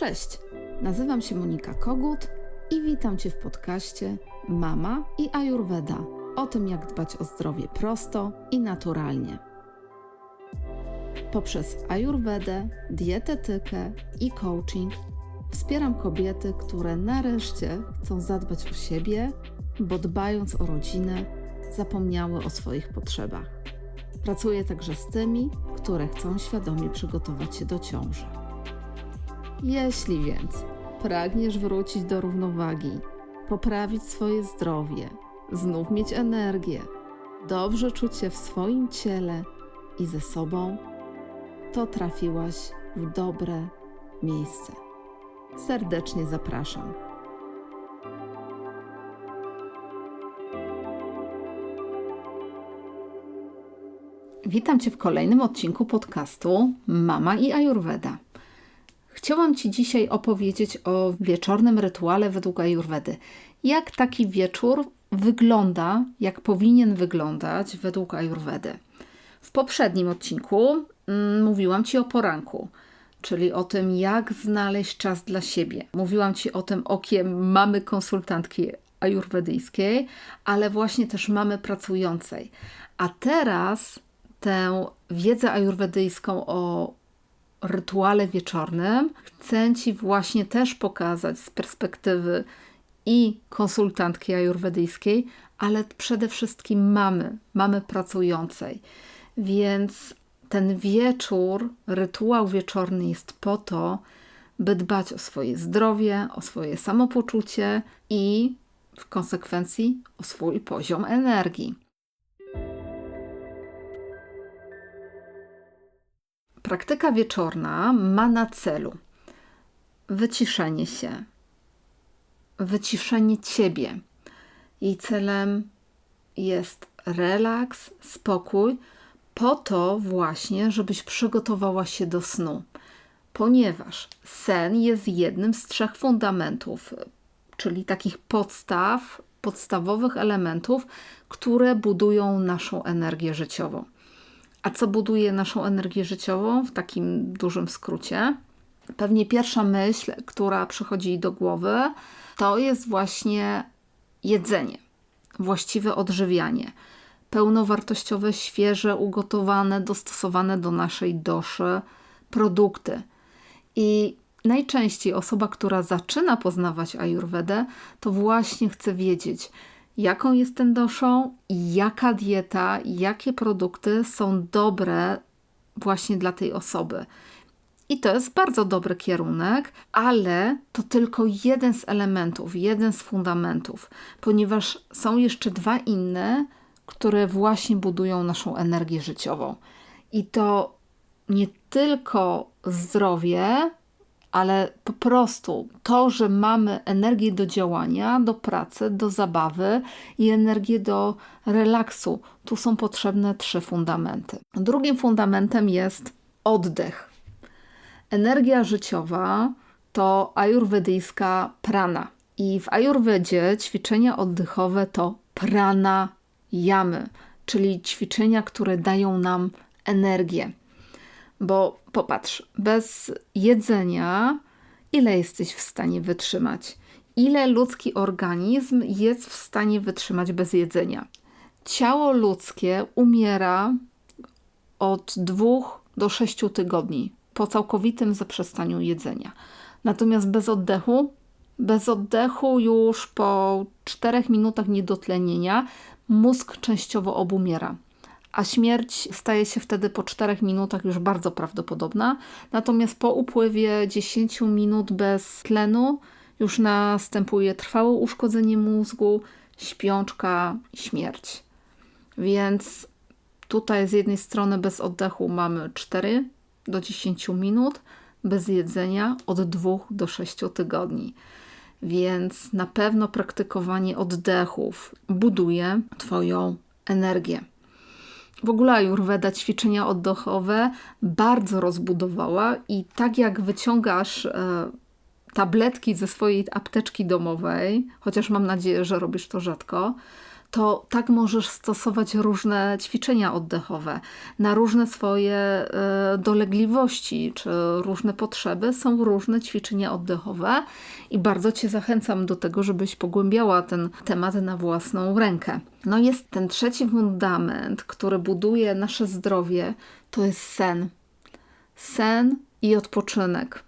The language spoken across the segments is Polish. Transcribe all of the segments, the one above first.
Cześć, nazywam się Monika Kogut i witam Cię w podcaście Mama i Ayurveda o tym, jak dbać o zdrowie prosto i naturalnie. Poprzez Ayurvedę, dietetykę i coaching wspieram kobiety, które nareszcie chcą zadbać o siebie, bo dbając o rodzinę, zapomniały o swoich potrzebach. Pracuję także z tymi, które chcą świadomie przygotować się do ciąży. Jeśli więc pragniesz wrócić do równowagi, poprawić swoje zdrowie, znów mieć energię, dobrze czuć się w swoim ciele i ze sobą, to trafiłaś w dobre miejsce. Serdecznie zapraszam. Witam Cię w kolejnym odcinku podcastu Mama i Ayurveda. Chciałam Ci dzisiaj opowiedzieć o wieczornym rytuale według Ayurvedy. Jak taki wieczór wygląda, jak powinien wyglądać według Ayurvedy. W poprzednim odcinku mm, mówiłam Ci o poranku, czyli o tym, jak znaleźć czas dla siebie. Mówiłam Ci o tym okiem mamy konsultantki ajurwedyjskiej, ale właśnie też mamy pracującej. A teraz tę wiedzę ajurwedyjską o rytuale wieczornym chcę Ci właśnie też pokazać z perspektywy i konsultantki ajurwedyjskiej, ale przede wszystkim mamy, mamy pracującej. Więc ten wieczór, rytuał wieczorny jest po to, by dbać o swoje zdrowie, o swoje samopoczucie i w konsekwencji o swój poziom energii. Praktyka wieczorna ma na celu wyciszenie się, wyciszenie ciebie. Jej celem jest relaks, spokój, po to właśnie, żebyś przygotowała się do snu, ponieważ sen jest jednym z trzech fundamentów, czyli takich podstaw, podstawowych elementów, które budują naszą energię życiową. A co buduje naszą energię życiową w takim dużym skrócie? Pewnie pierwsza myśl, która przychodzi do głowy, to jest właśnie jedzenie, właściwe odżywianie. Pełnowartościowe, świeże, ugotowane, dostosowane do naszej doszy produkty. I najczęściej osoba, która zaczyna poznawać Ayurvedę, to właśnie chce wiedzieć, jaką jest ten doszą i jaka dieta, jakie produkty są dobre właśnie dla tej osoby. I to jest bardzo dobry kierunek, ale to tylko jeden z elementów, jeden z fundamentów, ponieważ są jeszcze dwa inne, które właśnie budują naszą energię życiową. I to nie tylko zdrowie, ale po prostu to, że mamy energię do działania, do pracy, do zabawy i energię do relaksu, tu są potrzebne trzy fundamenty. Drugim fundamentem jest oddech. Energia życiowa to ajurwedyjska prana. I w ajurwedzie ćwiczenia oddechowe to prana jamy, czyli ćwiczenia, które dają nam energię. Bo popatrz, bez jedzenia, ile jesteś w stanie wytrzymać? Ile ludzki organizm jest w stanie wytrzymać bez jedzenia? Ciało ludzkie umiera od dwóch do sześciu tygodni po całkowitym zaprzestaniu jedzenia. Natomiast bez oddechu, bez oddechu już po czterech minutach niedotlenienia mózg częściowo obumiera a śmierć staje się wtedy po 4 minutach już bardzo prawdopodobna. Natomiast po upływie 10 minut bez tlenu już następuje trwałe uszkodzenie mózgu, śpiączka śmierć. Więc tutaj z jednej strony bez oddechu mamy 4 do 10 minut, bez jedzenia od 2 do 6 tygodni. Więc na pewno praktykowanie oddechów buduje Twoją energię. W ogóle Ayurveda ćwiczenia oddechowe bardzo rozbudowała i tak jak wyciągasz e, tabletki ze swojej apteczki domowej, chociaż mam nadzieję, że robisz to rzadko, to tak możesz stosować różne ćwiczenia oddechowe na różne swoje e, dolegliwości czy różne potrzeby. Są różne ćwiczenia oddechowe i bardzo Cię zachęcam do tego, żebyś pogłębiała ten temat na własną rękę. No jest ten trzeci fundament, który buduje nasze zdrowie, to jest sen. Sen i odpoczynek.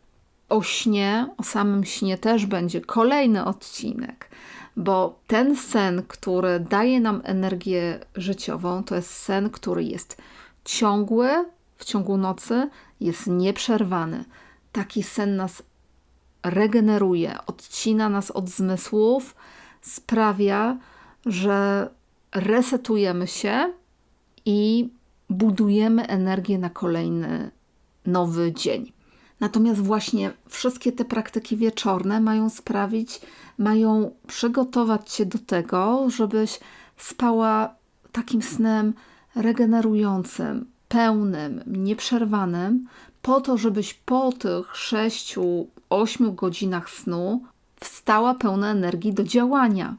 O śnie, o samym śnie też będzie kolejny odcinek bo ten sen, który daje nam energię życiową, to jest sen, który jest ciągły w ciągu nocy, jest nieprzerwany. Taki sen nas regeneruje, odcina nas od zmysłów, sprawia, że resetujemy się i budujemy energię na kolejny nowy dzień. Natomiast właśnie wszystkie te praktyki wieczorne mają sprawić, mają przygotować cię do tego, żebyś spała takim snem regenerującym, pełnym, nieprzerwanym, po to, żebyś po tych 6-8 godzinach snu wstała pełna energii do działania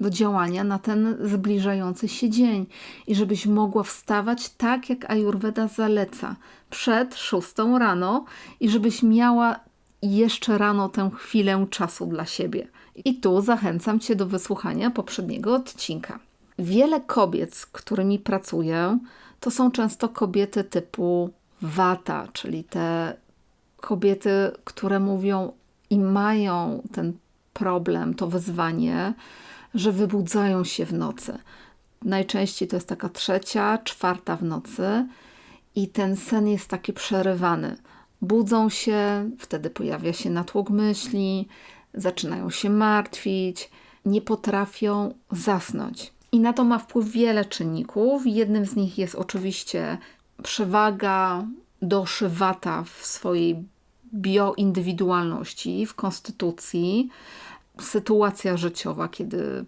do działania na ten zbliżający się dzień i żebyś mogła wstawać tak, jak Ayurveda zaleca, przed szóstą rano i żebyś miała jeszcze rano tę chwilę czasu dla siebie. I tu zachęcam Cię do wysłuchania poprzedniego odcinka. Wiele kobiet, z którymi pracuję, to są często kobiety typu wata, czyli te kobiety, które mówią i mają ten problem, to wyzwanie, że wybudzają się w nocy. Najczęściej to jest taka trzecia, czwarta w nocy i ten sen jest taki przerywany. Budzą się, wtedy pojawia się natłok myśli, zaczynają się martwić, nie potrafią zasnąć. I na to ma wpływ wiele czynników. Jednym z nich jest oczywiście przewaga doszywata w swojej bioindywidualności, w konstytucji, sytuacja życiowa, kiedy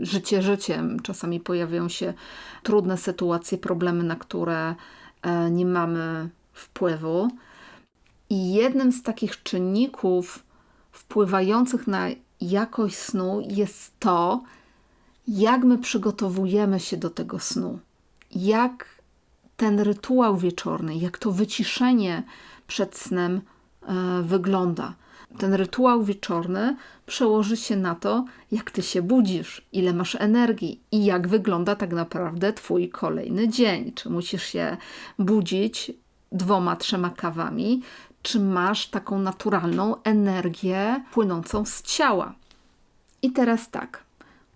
życie życiem czasami pojawiają się trudne sytuacje, problemy, na które e, nie mamy wpływu. I jednym z takich czynników wpływających na jakość snu jest to, jak my przygotowujemy się do tego snu, jak ten rytuał wieczorny, jak to wyciszenie przed snem e, wygląda ten rytuał wieczorny przełoży się na to, jak ty się budzisz, ile masz energii i jak wygląda tak naprawdę twój kolejny dzień. Czy musisz się budzić dwoma, trzema kawami, czy masz taką naturalną energię płynącą z ciała. I teraz tak.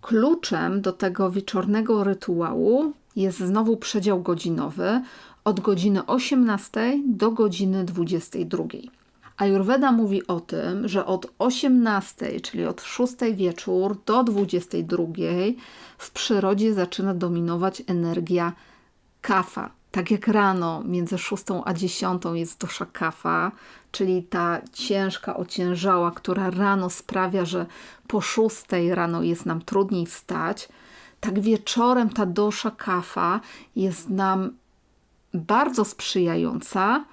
Kluczem do tego wieczornego rytuału jest znowu przedział godzinowy od godziny 18 do godziny 22. Ayurveda mówi o tym, że od 18, czyli od 6 wieczór do 22 w przyrodzie zaczyna dominować energia kafa. Tak jak rano między 6 a 10 jest dosza kafa, czyli ta ciężka, ociężała, która rano sprawia, że po 6 rano jest nam trudniej wstać, tak wieczorem ta dosza kafa jest nam bardzo sprzyjająca,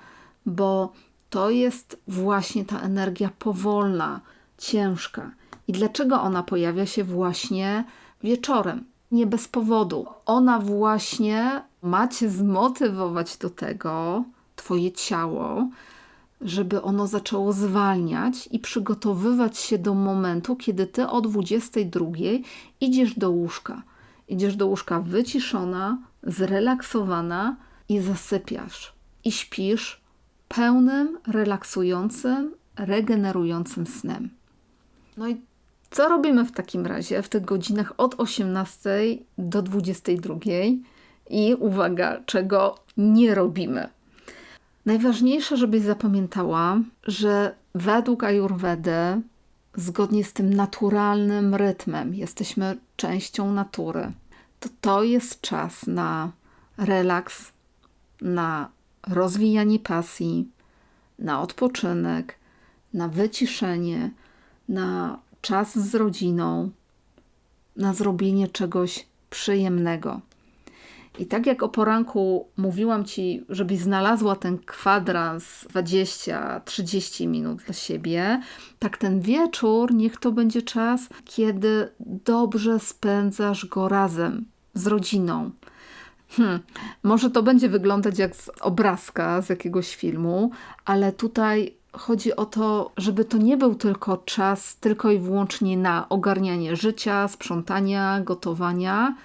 bo to jest właśnie ta energia powolna, ciężka. I dlaczego ona pojawia się właśnie wieczorem? Nie bez powodu. Ona właśnie ma cię zmotywować do tego, twoje ciało, żeby ono zaczęło zwalniać i przygotowywać się do momentu, kiedy ty o 22 idziesz do łóżka. Idziesz do łóżka wyciszona, zrelaksowana i zasypiasz. I śpisz pełnym, relaksującym, regenerującym snem. No i co robimy w takim razie w tych godzinach od 18 do 22? I uwaga, czego nie robimy. Najważniejsze, żebyś zapamiętała, że według Ayurvedy, zgodnie z tym naturalnym rytmem, jesteśmy częścią natury, to to jest czas na relaks, na rozwijanie pasji, na odpoczynek, na wyciszenie, na czas z rodziną, na zrobienie czegoś przyjemnego. I tak jak o poranku mówiłam ci, żebyś znalazła ten kwadrans 20-30 minut dla siebie, tak ten wieczór niech to będzie czas, kiedy dobrze spędzasz go razem z rodziną. Hmm, może to będzie wyglądać jak z obrazka z jakiegoś filmu, ale tutaj chodzi o to, żeby to nie był tylko czas tylko i wyłącznie na ogarnianie życia, sprzątania, gotowania,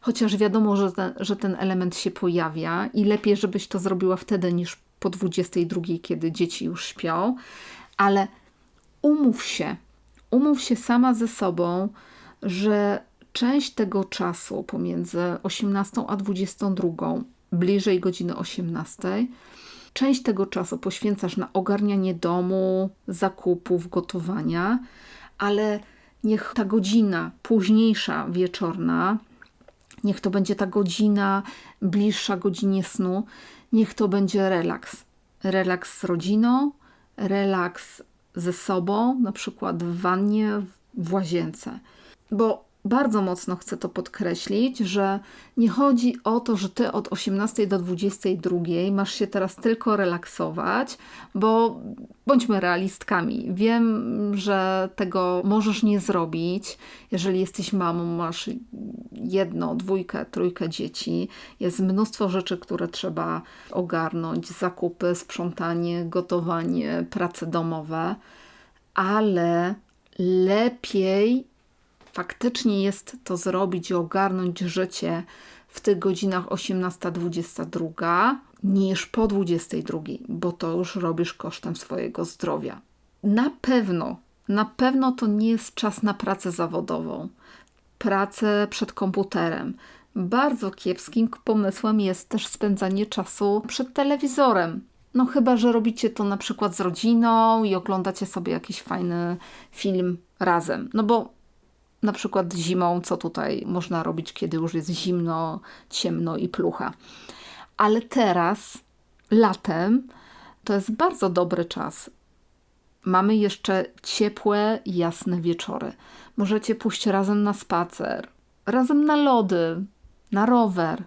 chociaż wiadomo, że ten, że ten element się pojawia i lepiej, żebyś to zrobiła wtedy niż po 22, kiedy dzieci już śpią, ale umów się, umów się sama ze sobą, że część tego czasu pomiędzy 18 a 22, bliżej godziny 18, część tego czasu poświęcasz na ogarnianie domu, zakupów, gotowania, ale niech ta godzina późniejsza, wieczorna, niech to będzie ta godzina bliższa godzinie snu, niech to będzie relaks. Relaks z rodziną, relaks ze sobą, na przykład w wannie, w łazience. Bo bardzo mocno chcę to podkreślić, że nie chodzi o to, że ty od 18 do 22 masz się teraz tylko relaksować, bo bądźmy realistkami. Wiem, że tego możesz nie zrobić. Jeżeli jesteś mamą, masz jedno, dwójkę, trójkę dzieci, jest mnóstwo rzeczy, które trzeba ogarnąć: zakupy, sprzątanie, gotowanie, prace domowe, ale lepiej faktycznie jest to zrobić i ogarnąć życie w tych godzinach 18-22 niż po 22, bo to już robisz kosztem swojego zdrowia. Na pewno, na pewno to nie jest czas na pracę zawodową, pracę przed komputerem. Bardzo kiepskim pomysłem jest też spędzanie czasu przed telewizorem. No chyba, że robicie to na przykład z rodziną i oglądacie sobie jakiś fajny film razem. No bo na przykład zimą, co tutaj można robić, kiedy już jest zimno, ciemno i plucha. Ale teraz, latem, to jest bardzo dobry czas. Mamy jeszcze ciepłe, jasne wieczory. Możecie pójść razem na spacer, razem na lody, na rower.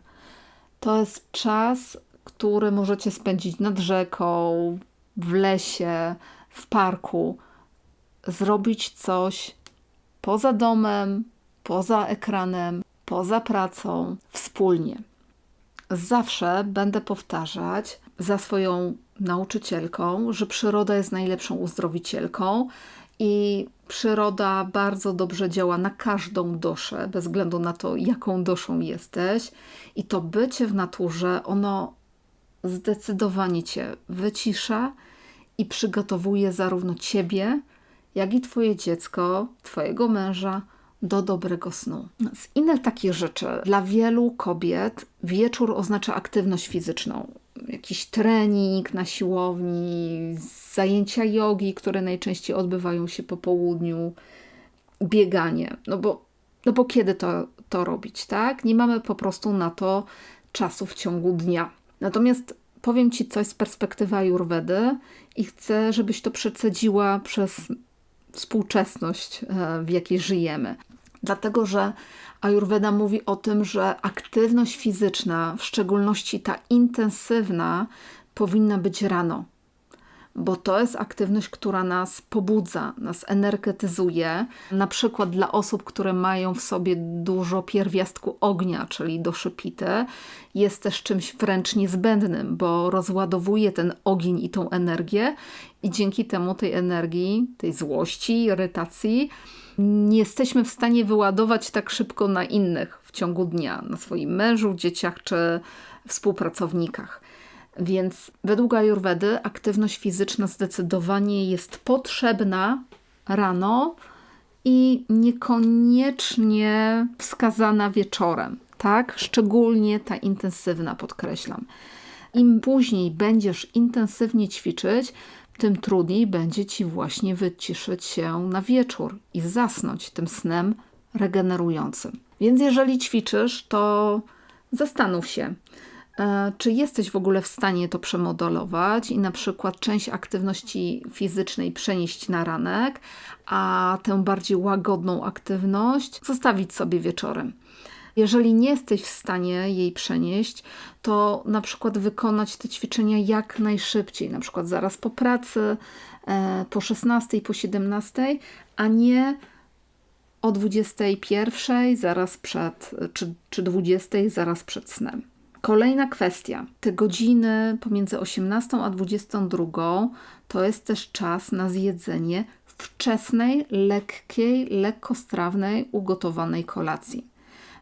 To jest czas, który możecie spędzić nad rzeką, w lesie, w parku. Zrobić coś poza domem, poza ekranem, poza pracą, wspólnie. Zawsze będę powtarzać za swoją nauczycielką, że przyroda jest najlepszą uzdrowicielką i przyroda bardzo dobrze działa na każdą duszę, bez względu na to, jaką duszą jesteś. I to bycie w naturze, ono zdecydowanie cię wycisza i przygotowuje zarówno ciebie, jak i Twoje dziecko, Twojego męża do dobrego snu. Z innych takich rzeczy, dla wielu kobiet wieczór oznacza aktywność fizyczną. Jakiś trening na siłowni, zajęcia jogi, które najczęściej odbywają się po południu, bieganie. No bo, no bo kiedy to, to robić, tak? Nie mamy po prostu na to czasu w ciągu dnia. Natomiast powiem Ci coś z perspektywy Ayurvedy i chcę, żebyś to przecedziła przez współczesność, e, w jakiej żyjemy. Dlatego, że Ayurveda mówi o tym, że aktywność fizyczna, w szczególności ta intensywna, powinna być rano bo to jest aktywność, która nas pobudza, nas energetyzuje. Na przykład dla osób, które mają w sobie dużo pierwiastku ognia, czyli doszepite, jest też czymś wręcz niezbędnym, bo rozładowuje ten ogień i tą energię i dzięki temu tej energii, tej złości, irytacji, nie jesteśmy w stanie wyładować tak szybko na innych w ciągu dnia, na swoim mężu, dzieciach czy współpracownikach. Więc według Ayurvedy aktywność fizyczna zdecydowanie jest potrzebna rano i niekoniecznie wskazana wieczorem, tak? Szczególnie ta intensywna, podkreślam. Im później będziesz intensywnie ćwiczyć, tym trudniej będzie ci właśnie wyciszyć się na wieczór i zasnąć tym snem regenerującym. Więc jeżeli ćwiczysz, to zastanów się, czy jesteś w ogóle w stanie to przemodelować i na przykład część aktywności fizycznej przenieść na ranek, a tę bardziej łagodną aktywność zostawić sobie wieczorem? Jeżeli nie jesteś w stanie jej przenieść, to na przykład wykonać te ćwiczenia jak najszybciej, na przykład zaraz po pracy, e, po 16, po 17, a nie o 21, zaraz przed, czy, czy 20, zaraz przed snem. Kolejna kwestia. Te godziny pomiędzy 18 a 22 to jest też czas na zjedzenie wczesnej, lekkiej, lekkostrawnej, ugotowanej kolacji.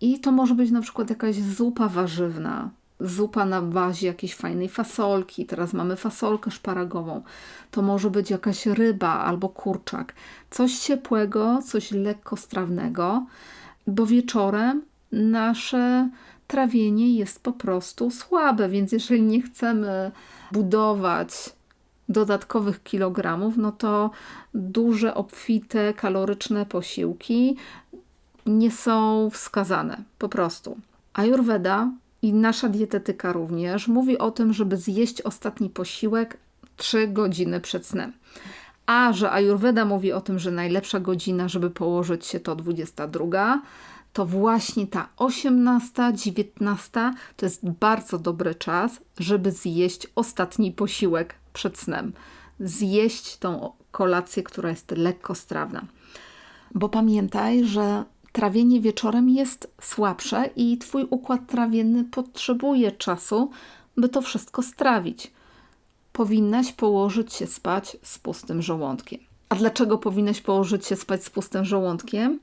I to może być na przykład jakaś zupa warzywna, zupa na bazie jakiejś fajnej fasolki. Teraz mamy fasolkę szparagową. To może być jakaś ryba albo kurczak. Coś ciepłego, coś lekkostrawnego, bo wieczorem nasze trawienie jest po prostu słabe, więc jeżeli nie chcemy budować dodatkowych kilogramów, no to duże, obfite, kaloryczne posiłki nie są wskazane po prostu. Ayurveda i nasza dietetyka również mówi o tym, żeby zjeść ostatni posiłek 3 godziny przed snem. A że Ayurveda mówi o tym, że najlepsza godzina, żeby położyć się to 22, to właśnie ta 18, 19 to jest bardzo dobry czas, żeby zjeść ostatni posiłek przed snem. Zjeść tą kolację, która jest lekkostrawna. Bo pamiętaj, że trawienie wieczorem jest słabsze i Twój układ trawienny potrzebuje czasu, by to wszystko strawić. Powinnaś położyć się spać z pustym żołądkiem. A dlaczego powinnaś położyć się spać z pustym żołądkiem?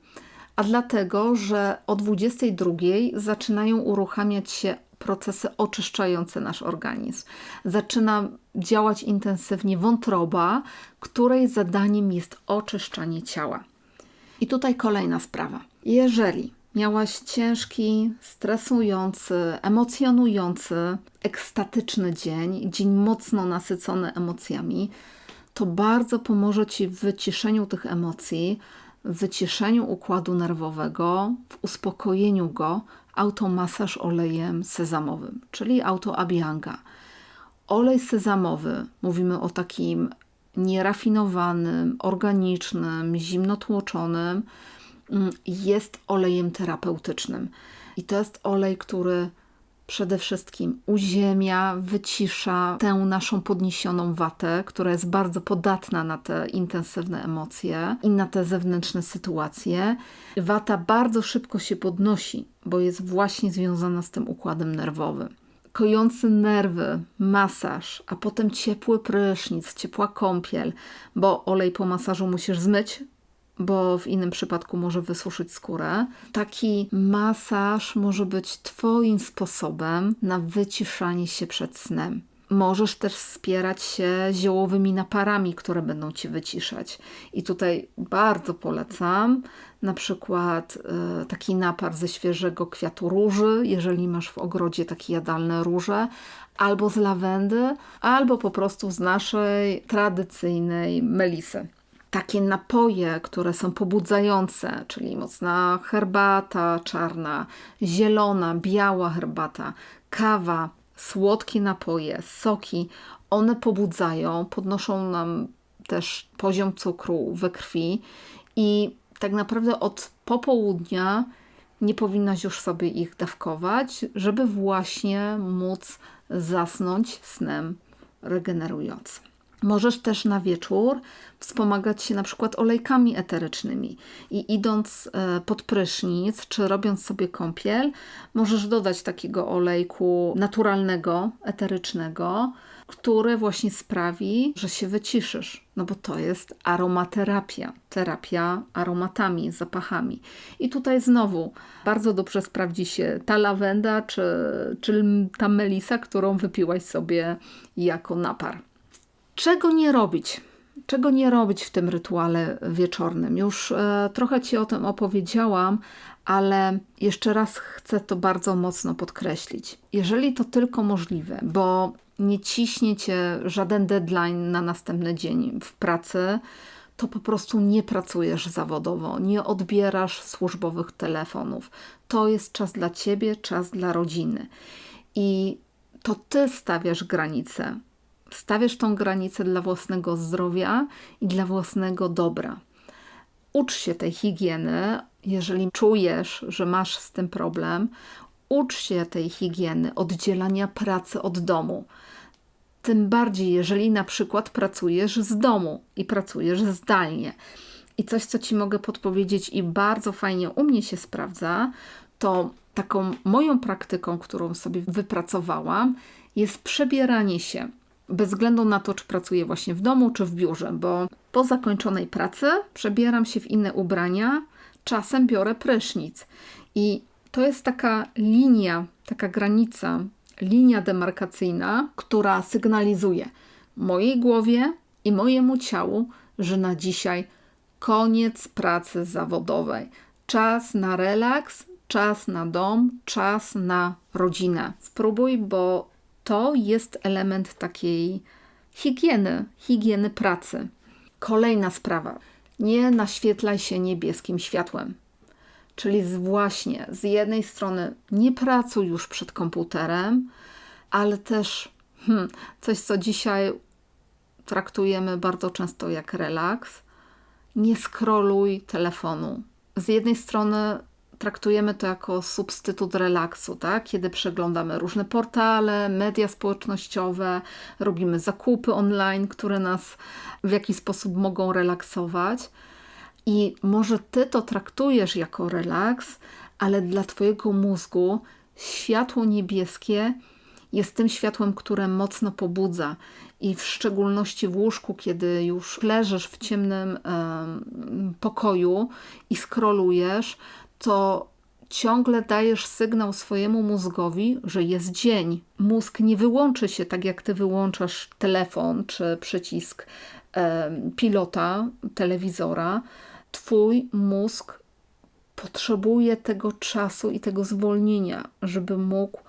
A dlatego, że o 22 zaczynają uruchamiać się procesy oczyszczające nasz organizm. Zaczyna działać intensywnie wątroba, której zadaniem jest oczyszczanie ciała. I tutaj kolejna sprawa. Jeżeli miałaś ciężki, stresujący, emocjonujący, ekstatyczny dzień, dzień mocno nasycony emocjami, to bardzo pomoże Ci w wyciszeniu tych emocji, w wyciszeniu układu nerwowego, w uspokojeniu go automasaż olejem sezamowym, czyli autoabianga. Olej sezamowy, mówimy o takim nierafinowanym, organicznym, zimnotłoczonym, mm, jest olejem terapeutycznym. I to jest olej, który przede wszystkim uziemia, wycisza tę naszą podniesioną watę, która jest bardzo podatna na te intensywne emocje i na te zewnętrzne sytuacje. Wata bardzo szybko się podnosi, bo jest właśnie związana z tym układem nerwowym. Kojący nerwy, masaż, a potem ciepły prysznic, ciepła kąpiel, bo olej po masażu musisz zmyć, bo w innym przypadku może wysuszyć skórę. Taki masaż może być Twoim sposobem na wyciszanie się przed snem. Możesz też wspierać się ziołowymi naparami, które będą Ci wyciszać. I tutaj bardzo polecam na przykład y, taki napar ze świeżego kwiatu róży, jeżeli masz w ogrodzie takie jadalne róże, albo z lawendy, albo po prostu z naszej tradycyjnej melisy takie napoje, które są pobudzające, czyli mocna herbata czarna, zielona, biała herbata, kawa, słodkie napoje, soki, one pobudzają, podnoszą nam też poziom cukru we krwi i tak naprawdę od popołudnia nie powinnaś już sobie ich dawkować, żeby właśnie móc zasnąć snem regenerującym. Możesz też na wieczór wspomagać się na przykład olejkami eterycznymi i idąc e, pod prysznic czy robiąc sobie kąpiel, możesz dodać takiego olejku naturalnego, eterycznego, który właśnie sprawi, że się wyciszysz. No bo to jest aromaterapia, terapia aromatami, zapachami. I tutaj znowu bardzo dobrze sprawdzi się ta lawenda czy, czy ta melisa, którą wypiłaś sobie jako napar. Czego nie robić? Czego nie robić w tym rytuale wieczornym? Już e, trochę Ci o tym opowiedziałam, ale jeszcze raz chcę to bardzo mocno podkreślić. Jeżeli to tylko możliwe, bo nie ciśnie Cię żaden deadline na następny dzień w pracy, to po prostu nie pracujesz zawodowo, nie odbierasz służbowych telefonów. To jest czas dla Ciebie, czas dla rodziny. I to Ty stawiasz granice stawiasz tą granicę dla własnego zdrowia i dla własnego dobra. Ucz się tej higieny, jeżeli czujesz, że masz z tym problem, ucz się tej higieny, oddzielania pracy od domu. Tym bardziej, jeżeli na przykład pracujesz z domu i pracujesz zdalnie. I coś, co ci mogę podpowiedzieć i bardzo fajnie u mnie się sprawdza, to taką moją praktyką, którą sobie wypracowałam, jest przebieranie się. Bez względu na to, czy pracuję właśnie w domu, czy w biurze, bo po zakończonej pracy przebieram się w inne ubrania, czasem biorę prysznic. I to jest taka linia, taka granica, linia demarkacyjna, która sygnalizuje mojej głowie i mojemu ciału, że na dzisiaj koniec pracy zawodowej. Czas na relaks, czas na dom, czas na rodzinę. Spróbuj, bo to jest element takiej higieny, higieny pracy. Kolejna sprawa. Nie naświetlaj się niebieskim światłem. Czyli z właśnie z jednej strony nie pracuj już przed komputerem, ale też hmm, coś, co dzisiaj traktujemy bardzo często jak relaks, nie skroluj telefonu. Z jednej strony traktujemy to jako substytut relaksu, tak? kiedy przeglądamy różne portale, media społecznościowe, robimy zakupy online, które nas w jakiś sposób mogą relaksować. I może ty to traktujesz jako relaks, ale dla twojego mózgu światło niebieskie jest tym światłem, które mocno pobudza. I w szczególności w łóżku, kiedy już leżysz w ciemnym pokoju i skrolujesz, to ciągle dajesz sygnał swojemu mózgowi, że jest dzień. Mózg nie wyłączy się tak, jak ty wyłączasz telefon czy przycisk pilota telewizora. Twój mózg potrzebuje tego czasu i tego zwolnienia, żeby mógł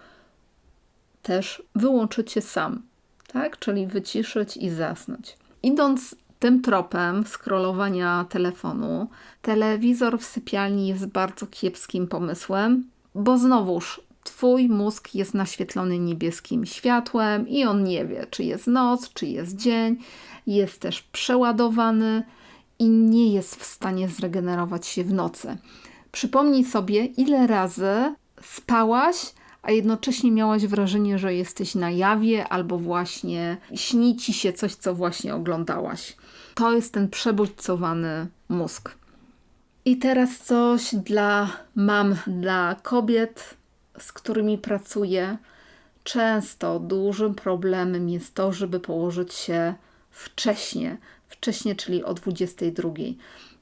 też wyłączyć się sam, tak? czyli wyciszyć i zasnąć. Idąc tym tropem scrollowania telefonu, telewizor w sypialni jest bardzo kiepskim pomysłem, bo znowuż Twój mózg jest naświetlony niebieskim światłem i on nie wie, czy jest noc, czy jest dzień, jest też przeładowany i nie jest w stanie zregenerować się w nocy. Przypomnij sobie, ile razy spałaś, a jednocześnie miałaś wrażenie, że jesteś na jawie albo właśnie śni ci się coś, co właśnie oglądałaś. To jest ten przebodźcowany mózg. I teraz coś dla mam, dla kobiet, z którymi pracuję. Często dużym problemem jest to, żeby położyć się wcześnie, wcześnie, czyli o 22,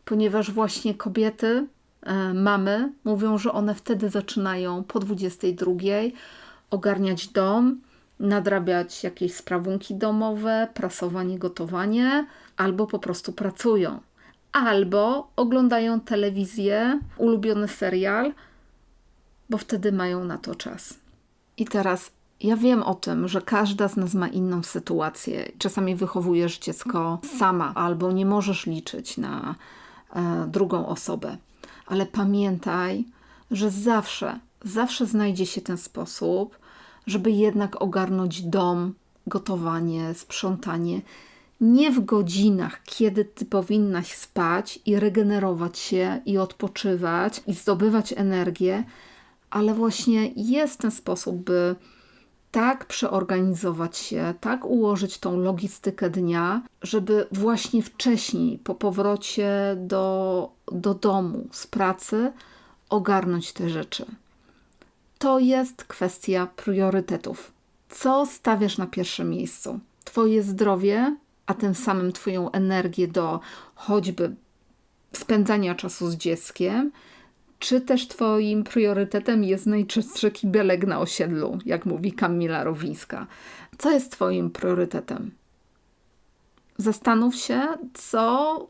ponieważ właśnie kobiety, e, mamy, mówią, że one wtedy zaczynają po 22 ogarniać dom, nadrabiać jakieś sprawunki domowe, prasowanie, gotowanie, albo po prostu pracują, albo oglądają telewizję, ulubiony serial, bo wtedy mają na to czas. I teraz ja wiem o tym, że każda z nas ma inną sytuację. Czasami wychowujesz dziecko sama, albo nie możesz liczyć na e, drugą osobę. Ale pamiętaj, że zawsze, zawsze znajdzie się ten sposób, żeby jednak ogarnąć dom, gotowanie, sprzątanie. Nie w godzinach, kiedy ty powinnaś spać i regenerować się, i odpoczywać, i zdobywać energię, ale właśnie jest ten sposób, by tak przeorganizować się, tak ułożyć tą logistykę dnia, żeby właśnie wcześniej, po powrocie do, do domu, z pracy, ogarnąć te rzeczy. To jest kwestia priorytetów. Co stawiasz na pierwszym miejscu? Twoje zdrowie, a tym samym Twoją energię do choćby spędzania czasu z dzieckiem, czy też Twoim priorytetem jest najczystszy kibelek na osiedlu, jak mówi Kamila Rowińska? Co jest Twoim priorytetem? Zastanów się, co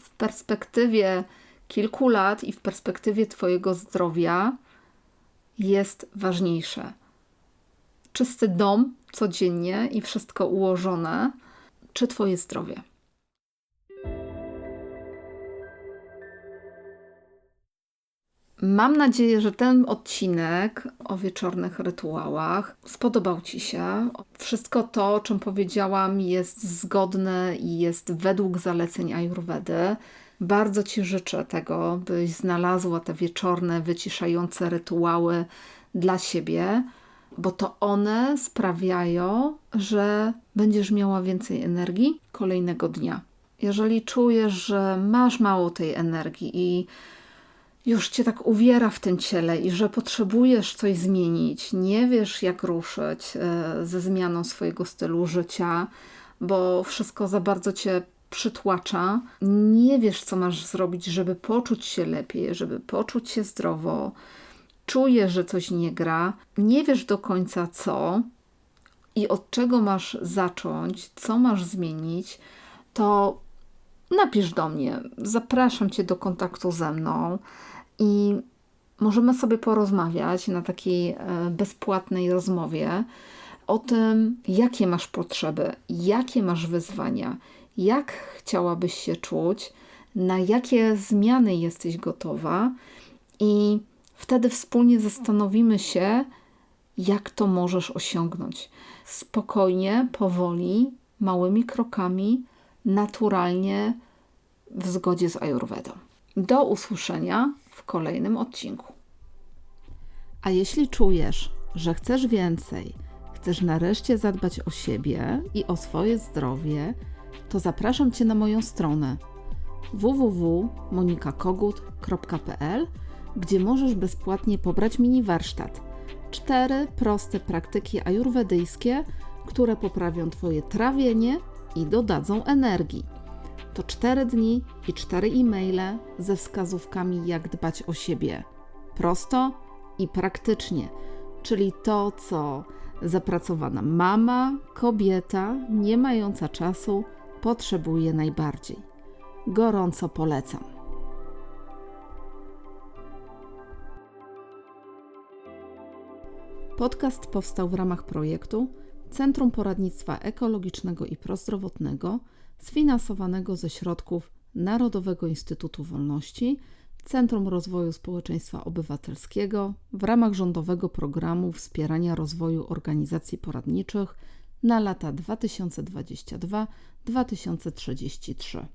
w perspektywie kilku lat i w perspektywie Twojego zdrowia jest ważniejsze. Czysty dom codziennie i wszystko ułożone, czy Twoje zdrowie? Mam nadzieję, że ten odcinek o wieczornych rytuałach spodobał Ci się. Wszystko to, o czym powiedziałam, jest zgodne i jest według zaleceń Ayurvedy. Bardzo Ci życzę tego, byś znalazła te wieczorne, wyciszające rytuały dla siebie, bo to one sprawiają, że będziesz miała więcej energii kolejnego dnia. Jeżeli czujesz, że masz mało tej energii i już cię tak uwiera w tym ciele i że potrzebujesz coś zmienić, nie wiesz jak ruszyć e, ze zmianą swojego stylu życia, bo wszystko za bardzo cię przytłacza, nie wiesz co masz zrobić, żeby poczuć się lepiej, żeby poczuć się zdrowo, czujesz, że coś nie gra, nie wiesz do końca co i od czego masz zacząć, co masz zmienić, to napisz do mnie. Zapraszam Cię do kontaktu ze mną i możemy sobie porozmawiać na takiej e, bezpłatnej rozmowie o tym, jakie masz potrzeby, jakie masz wyzwania, jak chciałabyś się czuć, na jakie zmiany jesteś gotowa i wtedy wspólnie zastanowimy się, jak to możesz osiągnąć. Spokojnie, powoli, małymi krokami, naturalnie, w zgodzie z Ayurvedą. Do usłyszenia w kolejnym odcinku. A jeśli czujesz, że chcesz więcej, chcesz nareszcie zadbać o siebie i o swoje zdrowie, to zapraszam Cię na moją stronę www.monikakogut.pl, gdzie możesz bezpłatnie pobrać mini warsztat. Cztery proste praktyki ajurwedyjskie, które poprawią Twoje trawienie i dodadzą energii. To cztery dni i cztery e-maile ze wskazówkami, jak dbać o siebie. Prosto i praktycznie, czyli to, co zapracowana mama, kobieta, nie mająca czasu, potrzebuje najbardziej. Gorąco polecam. Podcast powstał w ramach projektu Centrum Poradnictwa Ekologicznego i Prozdrowotnego, sfinansowanego ze środków Narodowego Instytutu Wolności, Centrum Rozwoju Społeczeństwa Obywatelskiego w ramach rządowego programu wspierania rozwoju organizacji poradniczych na lata 2022-2033.